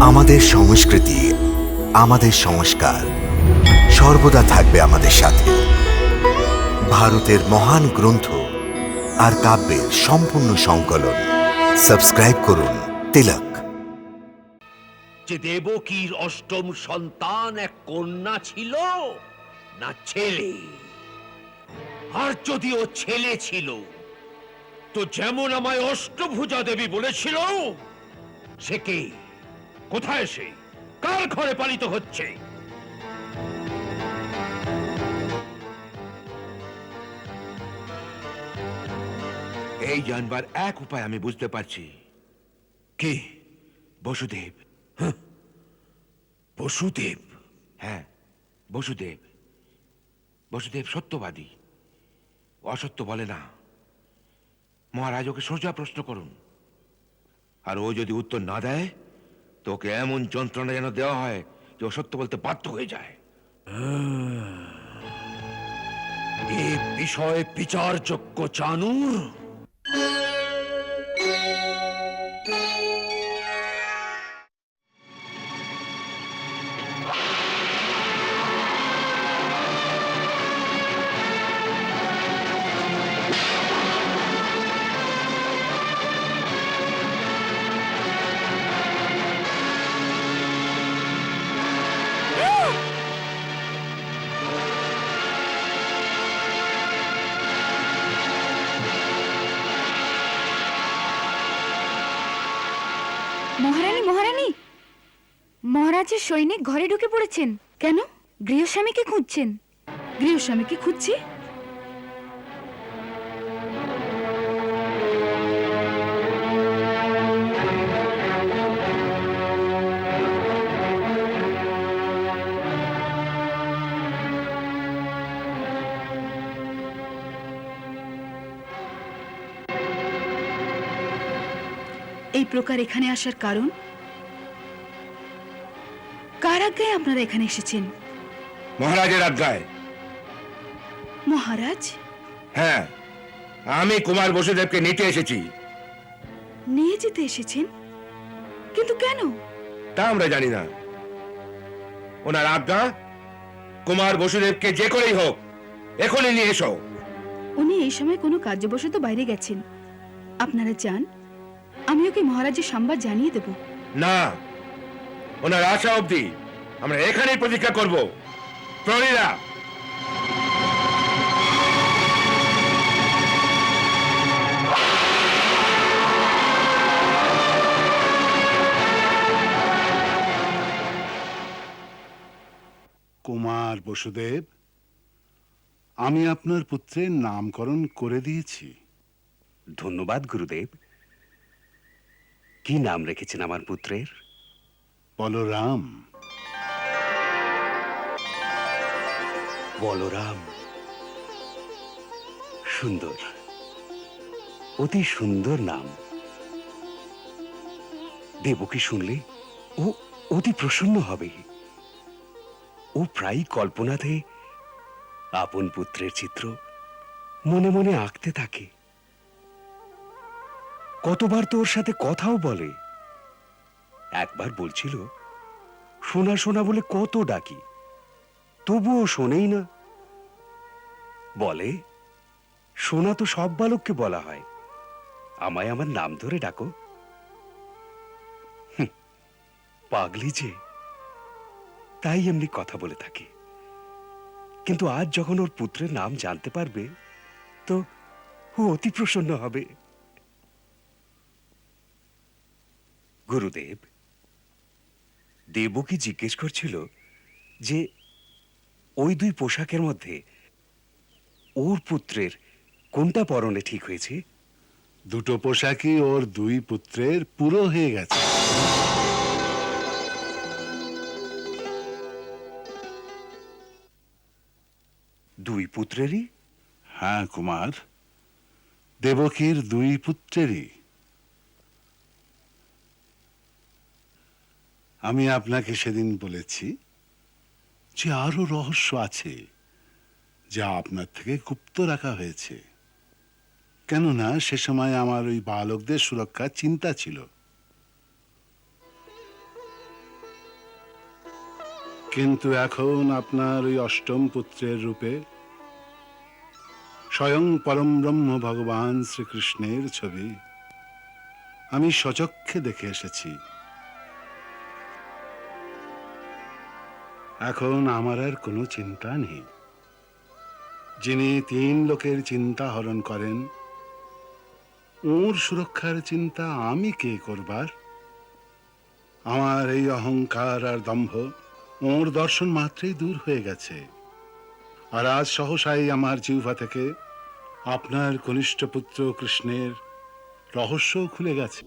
আমাদের সংস্কৃতি, আমাদের সংস্কার সর্বদা থাকবে আমাদের সাথে। ভারতের মহান গ্রন্থ আর কাব্যের সম্পূর্ণ সংকলন। সাবস্ক্রাইব করুন তিলক। যে দেবকীর অষ্টম সন্তান এক কন্যা ছিল, না ছেলে। আর যদি ও ছেলে ছিল, তো যেমন আমায় অষ্টভুজা দেবী বলেছিল, সে কে? কোথায় সে? কার ঘরে পালিত হচ্ছে? এই জানবার এক উপায় আমি বুঝতে পারছি। কি? বসুদেব। হ্যাঁ। বসুদেব? হ্যাঁ বসুদেব। বসুদেব সত্যবাদী। অসত্য বলে না। মহারাজ ওকে সোজা প্রশ্ন করুন। আর ও যদি উত্তর না দেয়? তো ওকে এমন যন্ত্রণা যেন দেওয়া হয় যে অসত্য সত্য বলতে বাধ্য হয়ে যায়। এ বিষয়ে বিচারযোগ্য চানুর মহারানী মহারানী। মহারাজের সৈনিক ঘরে ঢুকে পড়েছেন। কেন? গৃহস্বামীকে খুঁজছেন। গৃহস্বামীকে খুঁজছি? এই প্রকার এখানে আসার কারণ? কার আজ্ঞায় আপনারা এখানে এসেছেন? মহারাজের আজ্ঞায়। মহারাজ? হ্যাঁ আমি কুমার বসুদেবকে নিতে এসেছি। নিয়ে যেতে এসেছেন? কিন্তু কেন? তা আমরা জানি না। ওনার আজ্ঞা কুমার বসুদেবকে যে করেই হোক এখনই নিয়ে এসো। উনি এই সময় কোনো কার্যবশত বাইরে গেছেন। আপনারা যান। আমি ওকে মহারাজের সংবাদ জানিয়ে দেব। না ওনার আশা অবধি আমরা এখানেই প্রতীক্ষা করব। প্রহরীরা! কুমার বসুদেব আমি আপনার পুত্রের নামকরণ করে দিয়েছি। ধন্যবাদ গুরুদেব। কি নাম রেখেছেন আমার পুত্রের? বলরাম। বলরাম। সুন্দর। অতি সুন্দর নাম। দেবকী শুনলে? ও অতি প্রসন্ন হবে। ও প্রায় কল্পনাতে আপন পুত্রের চিত্র মনে মনে আঁকতে থাকে। কতবার তো ওর সাথে কথাও বলে। একবার বলছিল সোনা সোনা বলে কত ডাকি, তবুও শোনেই না। বলে সোনা তো সব বালককে বলা হয়, আমায় আমার নাম ধরে ডাকো। পাগলি যে, তাই এমনি কথা বলে থাকে। কিন্তু আজ যখন ওর পুত্রের নাম জানতে পারবে, তো ও অতি প্রসন্ন হবে। গুরুদেব। দেবকী জিজ্ঞেস করছিল যে ওই দুই পোশাকের মধ্যে ওর পুত্রের কোনটা পরনে ঠিক হয়েছে? দুটো পোশাকই ওর দুই পুত্রের পুরো হয়ে গেছে। দুই পুত্রেরই? হ্যাঁ কুমার। দেবকীর দুই পুত্রেরই। আমি আপনাকে সেদিন বলেছি যে আরও রহস্য আছে যা আপনার থেকে গুপ্ত রাখা হয়েছে। কেননা সে সময় আমার ওই বালকদের সুরক্ষার চিন্তা ছিল। কিন্তু এখন আপনার ওই অষ্টম পুত্রের রূপে স্বয়ং পরম ব্রহ্ম ভগবান শ্রীকৃষ্ণের ছবি আমি সচক্ষে দেখে এসেছি। এখন আমার আর কোনো চিন্তা নেই। যিনি তিন লোকের চিন্তা হরণ করেন, ওর সুরক্ষার চিন্তা আমি কে করবার? আমার এই অহংকার আর দম্ভ ওর দর্শন মাত্রেই দূর হয়ে গেছে। আর আজ সহসাই আমার জিহ্বা থেকে আপনার কনিষ্ঠ পুত্র কৃষ্ণের রহস্য খুলে গেছে।